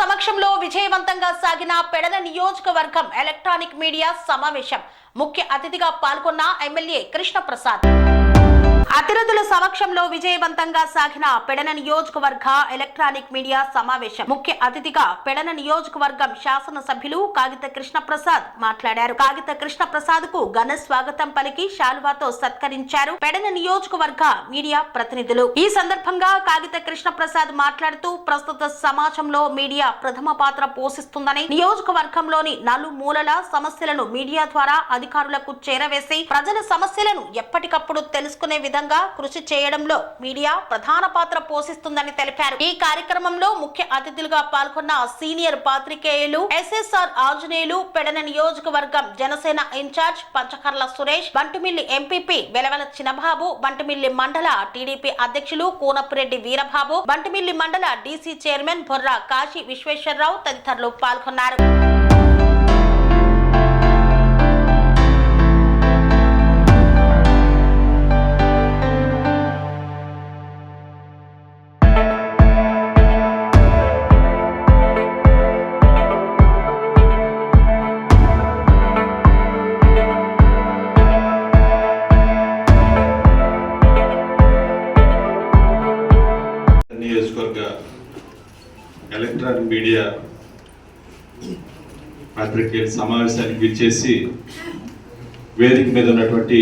సమక్షంలో విజయవంతంగా సాగిన పెడన నియోజకవర్గం ఎలక్ట్రానిక్ మీడియా సమావేశం. ముఖ్య అతిథిగా పాల్గొన్న ఎమ్మెల్యే కృష్ణప్రసాద్. అతిరథుల సమక్షంలో విజయవంతంగా సాగిన పెడన నియోజకవర్గ ఎలక్ట్రానిక్ మీడియా సమావేశం. ముఖ్య అతిథిగా పెడన నియోజకవర్గం శాసన సభ్యులు కాగిత కృష్ణప్రసాద్ మాట్లాడారు. కాగిత కృష్ణప్రసాద్కు ఘన స్వాగతం పలికి శాలువాతో సత్కరించారు పెడన నియోజకవర్గ మీడియా ప్రతినిధులు. ఈ సందర్భంగా కాగిత కృష్ణప్రసాద్ మాట్లాడుతూ ప్రస్తుత సమాజంలో మీడియా ప్రథమ పాత్ర పోషిస్తుందని నియోజకవర్గంలోని నలుమూలల సమస్యలను మీడియా ద్వారా అధికారులకు చేరవేసి ప్రజల సమస్యలను ఎప్పటికప్పుడు తెలుసుకునే విధంగా కృషి చేయడంలో మీడియా ప్రధాన పాత్ర పోషిస్తుందని తెలిపారు. ఈ కార్యక్రమంలో ముఖ్య అతిథులుగా పాల్గొన్న సీనియర్ పాత్రికేయులు ఎస్ఎస్ఆర్ ఆంజనేయులు పెడన నియోజకవర్గం జనసేన ఇన్ఛార్జ్ పంచకర్ల సురేష్ బంటుమిల్లి ఎంపీపీ వెలవల చినబాబు బంటుమిల్లి మండల టీడీపీ అధ్యక్షులు కూనపురెడ్డి వీరబాబు బంటుమిల్లి మండల డీసీ చైర్మన్ బొర్రా కాశీ విశ్వేశ్వరరావు తదితరులు పాల్గొన్నారు. మీడియా పాత్రికేయుల సమావేశానికి విచ్చేసి వేదిక మీద ఉన్నటువంటి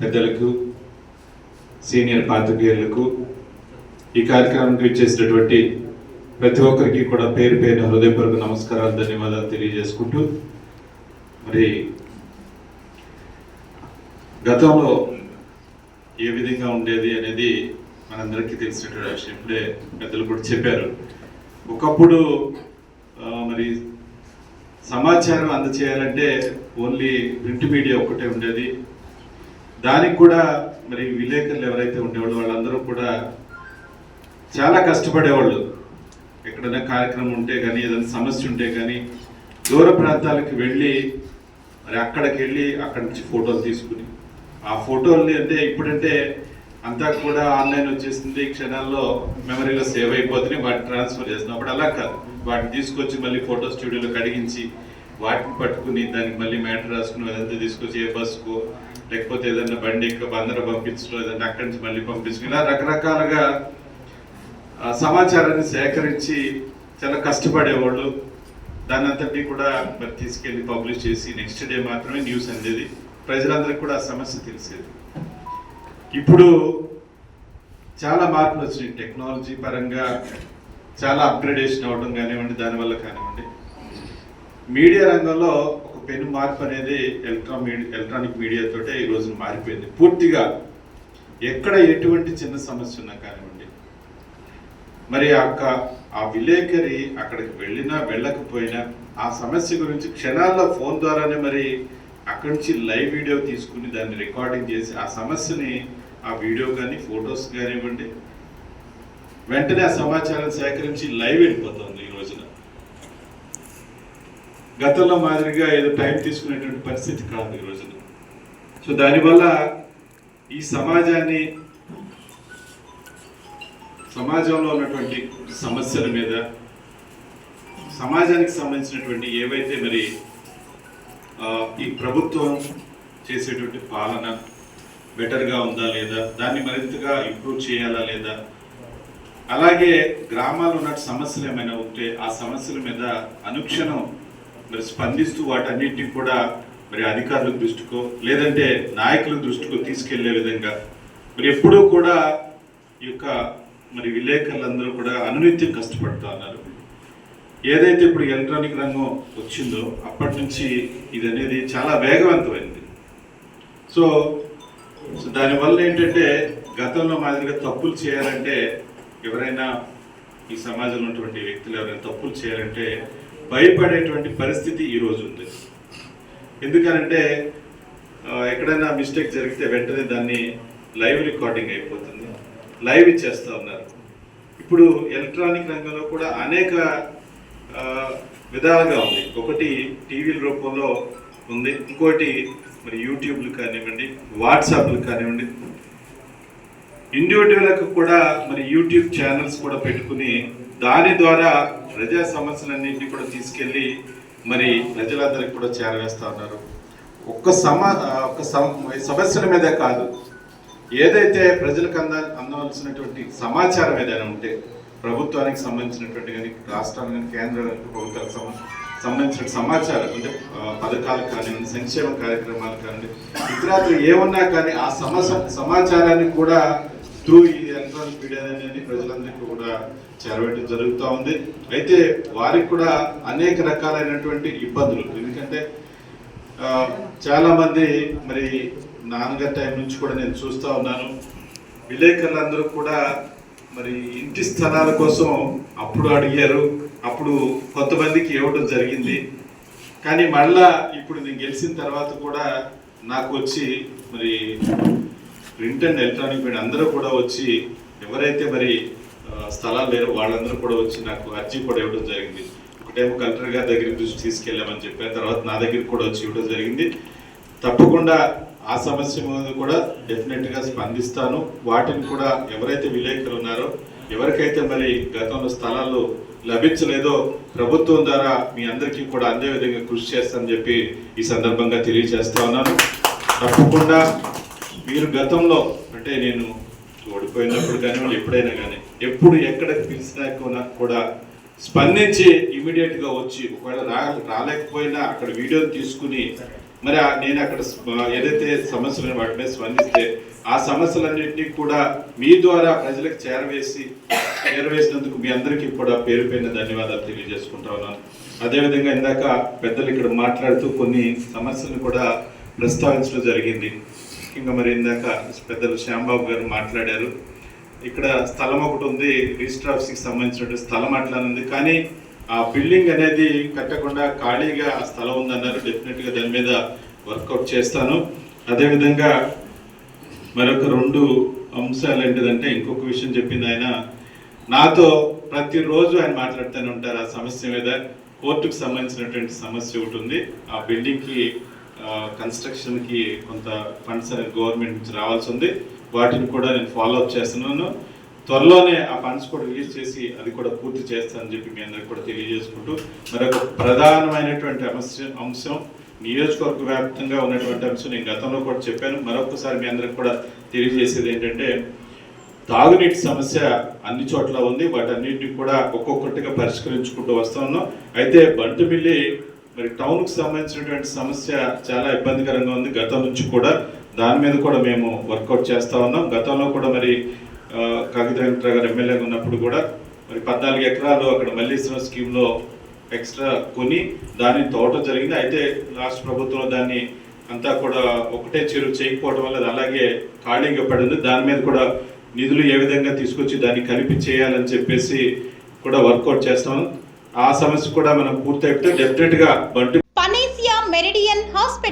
పెద్దలకు సీనియర్ పాత్రికేయులకు ఈ కార్యక్రమానికి విచ్చేసినటువంటి ప్రతి ఒక్కరికి కూడా పేరు పేరు హృదయపూర్వక నమస్కారాలు ధన్యవాదాలు తెలియజేసుకుంటూ మరి గతంలో ఏ విధంగా ఉండేది అనేది మనందరికీ తెలిసినటువంటి విషయం. ఇప్పుడే పెద్దలు కూడా చెప్పారు. ఒకప్పుడు మరి సమాచారం అందచేయాలంటే ఓన్లీ ప్రింట్ మీడియా ఒక్కటే ఉండేది. దానికి కూడా మరి విలేకరులు ఎవరైతే ఉండేవాళ్ళు వాళ్ళందరూ కూడా చాలా కష్టపడేవాళ్ళు. ఎక్కడైనా కార్యక్రమం ఉంటే కానీ ఏదైనా సమస్య ఉంటే కానీ దూర ప్రాంతాలకు వెళ్ళి మరి అక్కడికి వెళ్ళి అక్కడి నుంచి ఫోటోలు తీసుకుని. ఆ ఫోటోల్ని అంటే ఇప్పుడంటే అంతా కూడా ఆన్లైన్ వచ్చేసింది. ఈ క్షణాల్లో మెమరీలో సేవ్ అయిపోతుంది. వాటిని ట్రాన్స్ఫర్ చేస్తున్నాం. అప్పుడు అలా కాదు. వాటిని తీసుకొచ్చి మళ్ళీ ఫోటో స్టూడియోలో కడిగించి వాటిని పట్టుకుని దానికి మళ్ళీ మ్యాటర్ రాసుకుని అదంతా తీసుకొచ్చి ఏ బస్సుకో లేకపోతే ఏదైనా బండి ఎక్కువ బందర పంపించడం ఏదైనా అక్కడి నుంచి మళ్ళీ పంపించుకుని ఇలా రకరకాలుగా సమాచారాన్ని సేకరించి చాలా కష్టపడేవాళ్ళు. దాని అంతటి కూడా మరి తీసుకెళ్ళి పబ్లిష్ చేసి నెక్స్ట్ డే మాత్రమే న్యూస్ అందేది. ప్రజలందరికీ కూడా ఆ సమస్య తెలిసేది. ఇప్పుడు చాలా మార్పులు వచ్చినాయి. టెక్నాలజీ పరంగా చాలా అప్గ్రేడేషన్ అవ్వడం కానివ్వండి దానివల్ల కానివ్వండి. మీడియా రంగంలో ఒక పెను మార్పు అనేది ఎలక్ట్రా ఎలక్ట్రానిక్ మీడియాతో ఈ రోజున మారిపోయింది. పూర్తిగా ఎక్కడ ఎటువంటి చిన్న సమస్య ఉన్నా కానివ్వండి. మరి అక్క ఆ విలేకరి అక్కడికి వెళ్ళినా వెళ్ళకపోయినా ఆ సమస్య గురించి క్షణాల్లో ఫోన్ ద్వారానే మరి అక్కడి నుంచి లైవ్ వీడియో తీసుకుని దాన్ని రికార్డింగ్ చేసి ఆ సమస్యని ఆ వీడియో కానీ ఫొటోస్ కానివ్వండి. వెంటనే ఆ సమాచారం సేకరించి లైవ్ వెళ్ళిపోతుంది ఈ రోజున. గతంలో మాదిరిగా ఏదో టైం తీసుకునేటువంటి పరిస్థితి కాదు ఈ రోజున. సో దానివల్ల ఈ సమాజాన్ని సమాజంలో ఉన్నటువంటి సమస్యల మీద సమాజానికి సంబంధించినటువంటి ఏవైతే మరి ఈ ప్రభుత్వం చేసేటువంటి పాలన బెటర్గా ఉందా లేదా? దాన్ని మరింతగా ఇంప్రూవ్ చేయాలా లేదా? అలాగే గ్రామాల్లో ఉన్న సమస్యలు ఏమైనా ఉంటే ఆ సమస్యల మీద అనుక్షణం మరి స్పందిస్తూ వాటన్నిటిని కూడా మరి అధికారుల దృష్టికో లేదంటే నాయకుల దృష్టికో తీసుకెళ్ళే విధంగా మరి ఎప్పుడూ కూడా ఈ యొక్క మరి విలేకరులందరూ కూడా అనునిత్యం కష్టపడుతూ ఉన్నారు. ఏదైతే ఇప్పుడు ఎలక్ట్రానిక్ రంగం వచ్చిందో అప్పటి నుంచి ఇది అనేది చాలా వేగవంతమైంది. సో సో దానివల్ల ఏంటంటే గతంలో మాదిరిగా తప్పులు చేయాలంటే ఎవరైనా ఈ సమాజంలో ఉన్నటువంటి వ్యక్తులు ఎవరైనా తప్పులు చేయాలంటే భయపడేటువంటి పరిస్థితి ఈ రోజు ఉంది. ఎందుకనంటే ఎక్కడైనా మిస్టేక్ జరిగితే వెంటనే దాన్ని లైవ్ రికార్డింగ్ అయిపోతుంది. లైవ్ ఇచ్చేస్తా ఉన్నారు. ఇప్పుడు ఎలక్ట్రానిక్ రంగంలో కూడా అనేక విధాలుగా ఉంది. ఒకటి టీవీల రూపంలో ఉంది. ఇంకోటి మరి యూట్యూబ్లు కానివ్వండి వాట్సాప్లు కానివ్వండి ఇండివిజువల్కి కూడా మరి యూట్యూబ్ ఛానల్స్ కూడా పెట్టుకుని దాని ద్వారా ప్రజా సమస్యలన్నింటినీ కూడా తీసుకెళ్ళి మరి ప్రజలందరికీ కూడా చేరవేస్తూ ఉన్నారు. ఒక్క సమ ఒక సమస్యల మీద కాదు. ఏదైతే ప్రజలకు అంద అందవలసినటువంటి సమాచారం ఏదైనా ఉంటే ప్రభుత్వానికి సంబంధించినటువంటి కానీ రాష్ట్రానికి కానీ కేంద్రానికి ప్రభుత్వానికి సంబంధించిన సంబంధించిన సమాచారం అంటే పథకాలు కానివ్వండి సంక్షేమ కార్యక్రమాలు కానివ్వండి ఇతరాత్రు ఏమన్నా కానీ ఆ సమస్య సమాచారాన్ని కూడా త్రూ ఈ ఎలక్ట్రానిక్ మీడియా అనేది ప్రజలందరికీ కూడా చేరవేయడం జరుగుతూ ఉంది. అయితే వారికి కూడా అనేక రకాలైనటువంటి ఇబ్బందులు. ఎందుకంటే చాలామంది మరి నాన్నగారి టైం నుంచి కూడా నేను చూస్తూ ఉన్నాను. విలేకరులందరూ కూడా మరి ఇంటి స్థలాల కోసం అప్పుడు అడిగారు. అప్పుడు కొంతమందికి ఇవ్వడం జరిగింది. కానీ మళ్ళా ఇప్పుడు నేను గెలిచిన తర్వాత కూడా నాకు వచ్చి మరి ప్రింట్ అండ్ ఎలక్ట్రానిక్ మీడియా అందరూ కూడా వచ్చి ఎవరైతే మరి స్థలాలు లేరో వాళ్ళందరూ కూడా వచ్చి నాకు అర్జీ కూడా ఇవ్వడం జరిగింది. ఒకటేమో కలెక్టర్ గారి దగ్గర దృష్టి తీసుకెళ్ళామని చెప్పారు. తర్వాత నా దగ్గరికి కూడా వచ్చి ఇవ్వడం జరిగింది. తప్పకుండా ఆ సమస్య మీద కూడా డెఫినెట్గా స్పందిస్తాను. వాటిని కూడా ఎవరైతే విలేకరులు ఉన్నారో ఎవరికైతే మరి గతంలో స్థలాలు లభించలేదో ప్రభుత్వం ద్వారా మీ అందరికీ కూడా అందే విధంగా కృషి చేస్తానని చెప్పి ఈ సందర్భంగా తెలియజేస్తా ఉన్నాను. తప్పకుండా మీరు గతంలో అంటే నేను ఓడిపోయినప్పుడు కానీ ఎప్పుడైనా కానీ ఎప్పుడు ఎక్కడ పిలిచినా కూడా- స్పందించి ఇమీడియట్గా వచ్చి ఒకవేళ రా రాలేకపోయినా అక్కడ వీడియో తీసుకుని మరి నేను అక్కడ ఏదైతే సమస్యలు వాటి మీద స్పందిస్తే ఆ సమస్యలన్నింటినీ కూడా మీ ద్వారా ప్రజలకు చేరవేసి చేరవేసినందుకు మీ అందరికీ కూడా పేరు పైన ధన్యవాదాలు తెలియజేసుకుంటా ఉన్నాను. అదేవిధంగా ఇందాక పెద్దలు ఇక్కడ మాట్లాడుతూ కొన్ని సమస్యలను కూడా ప్రస్తావించడం జరిగింది. ముఖ్యంగా మరి ఇందాక పెద్దలు శ్యాంబాబు గారు మాట్లాడారు. ఇక్కడ స్థలం ఒకటి ఉంది రిజిస్టర్ ఆఫీస్కి సంబంధించినటువంటి స్థలం అట్లా ఉంది. కానీ ఆ బిల్డింగ్ అనేది కట్టకుండా ఖాళీగా ఆ స్థలం ఉందన్నారు. డెఫినెట్గా దాని మీద వర్కౌట్ చేస్తాను. అదేవిధంగా మరొక రెండు అంశాలు ఏంటిదంటే ఇంకొక విషయం చెప్పింది ఆయన. నాతో ప్రతిరోజు ఆయన మాట్లాడుతూనే ఉంటారు. ఆ సమస్య మీద కోర్టుకు సంబంధించినటువంటి సమస్య ఒకటి ఉంది. ఆ బిల్డింగ్కి కన్స్ట్రక్షన్కి కొంత ఫండ్స్ అనేది గవర్నమెంట్ నుంచి రావాల్సి ఉంది. వాటిని కూడా నేను ఫాలో అప్ చేస్తున్నాను. త్వరలోనే ఆ ఫండ్స్ కూడా రిలీజ్ చేసి అది కూడా పూర్తి చేస్తానని చెప్పి మీ అందరికి కూడా తెలియజేసుకుంటూ మరొక ప్రధానమైనటువంటి అంశం అంశం నియోజకవర్గ వ్యాప్తంగా ఉన్నటువంటి అంశం నేను గతంలో కూడా చెప్పాను. మరొకసారి మీ అందరికి కూడా తెలియజేసేది ఏంటంటే తాగునీటి సమస్య అన్ని చోట్ల ఉంది. వాటన్నిటిని కూడా ఒక్కొక్కటిగా పరిష్కరించుకుంటూ వస్తూ ఉన్నాం. అయితే బంటుమిల్లి మరి టౌన్కు సంబంధించినటువంటి సమస్య చాలా ఇబ్బందికరంగా ఉంది గతం నుంచి కూడా. దాని మీద కూడా మేము వర్కౌట్ చేస్తూ ఉన్నాం. గతంలో కూడా మరి ఆ, గారు ఎమ్మెల్యేగా ఉన్నప్పుడు కూడా మరి పద్నాలుగు ఎకరాలు అక్కడ మల్లీశ్వరం స్కీమ్లో ఎక్స్ట్రా కొని దాన్ని తోవటం జరిగింది. అయితే రాష్ట్ర ప్రభుత్వం దాన్ని అంతా కూడా ఒకటే చెరువు చేయకపోవడం వల్ల అది అలాగే ఖాళీగా పడింది దాని మీద కూడా నిధులు ఏ విధంగా తీసుకొచ్చి దాన్ని కలిపి చేయాలని చెప్పేసి కూడా వర్కౌట్ చేస్తాం. ఆ సమస్య కూడా మనం పూర్తయితే డెఫినెట్గా బంటు